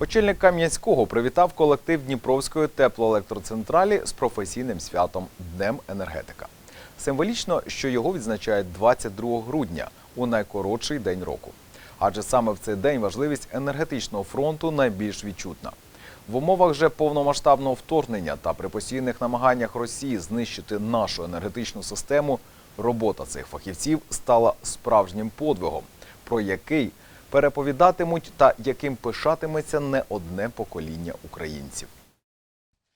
Очільник Кам'янського привітав колектив Дніпровської теплоелектроцентралі з професійним святом Днем енергетика. Символічно, що його відзначають 22 грудня у найкоротший день року. Адже саме в цей день важливість енергетичного фронту найбільш відчутна. В умовах же повномасштабного вторгнення та при постійних намаганнях Росії знищити нашу енергетичну систему, робота цих фахівців стала справжнім подвигом, про який переповідатимуть та яким пишатиметься не одне покоління українців.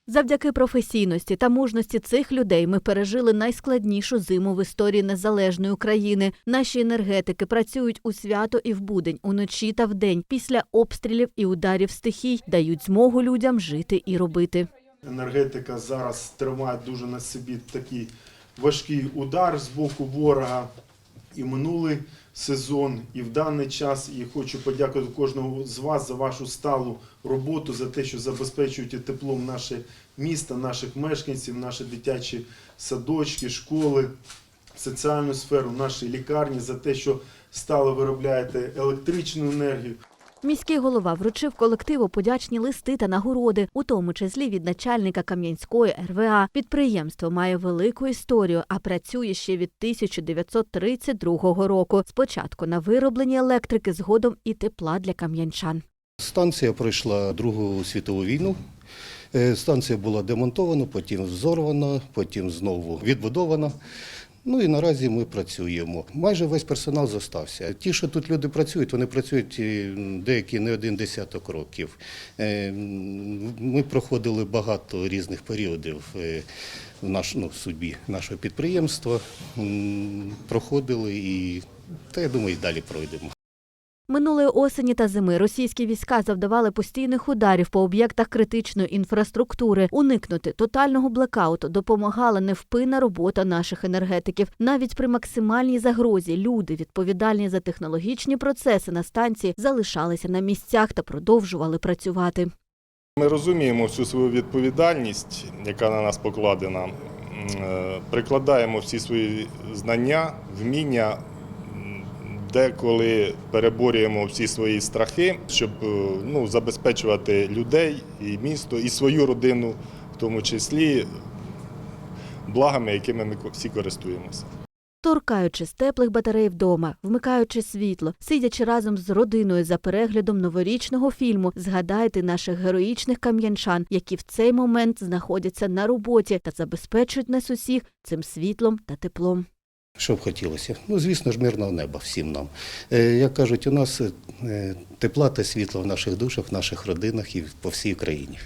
Завдяки професійності та мужності цих людей ми пережили найскладнішу зиму в історії незалежної України. Наші енергетики працюють у свято і в будень, уночі та вдень. Після обстрілів і ударів стихій дають змогу людям жити і робити. Енергетика зараз тримає дуже на собі такий важкий удар з боку ворога. І минулий сезон, і в даний час. І хочу подякувати кожного з вас за вашу сталу роботу, за те, що забезпечуєте теплом наше місто, наших мешканців, наші дитячі садочки, школи, соціальну сферу, наші лікарні, за те, що стало виробляєте електричну енергію. Міський голова вручив колективу подячні листи та нагороди, у тому числі від начальника Кам'янської РВА. Підприємство має велику історію, а працює ще від 1932 року. Спочатку на виробленні електрики, згодом і тепла для кам'янчан. Станція пройшла Другу світову війну. Е, Станція була демонтована, потім взорвана, потім знову відбудована. Ну і наразі ми працюємо. Майже весь персонал зостався. Ті, що тут люди працюють, вони працюють е, деякі не один десяток років. Е, Ми проходили багато різних періодів е, в наш, ну, судьбі нашого підприємства. Проходили і, та я думаю, і далі пройдемо. Минулої осені та зими російські війська завдавали постійних ударів по об'єктах критичної інфраструктури. Уникнути тотального блекауту допомагала невпинна робота наших енергетиків. Навіть при максимальній загрозі люди, відповідальні за технологічні процеси на станції, залишалися на місцях та продовжували працювати. Ми розуміємо всю свою відповідальність, яка на нас покладена. Е, Прикладаємо всі свої знання, вміння, деколи переборюємо всі свої страхи, щоб е, ну, забезпечувати людей і місто, і свою родину, в тому числі благами, якими ми всі користуємося. Торкаючись теплих батарей вдома, вмикаючи світло, сидячи разом з родиною за переглядом новорічного фільму, згадайте наших героїчних кам'янчан, які в цей момент знаходяться на роботі та забезпечують нас усіх цим світлом та теплом. Що б хотілося? Ну, звісно ж, мирного неба всім нам. Е, Як кажуть, у нас е, тепла та світло в наших душах, в наших родинах і по всій країні.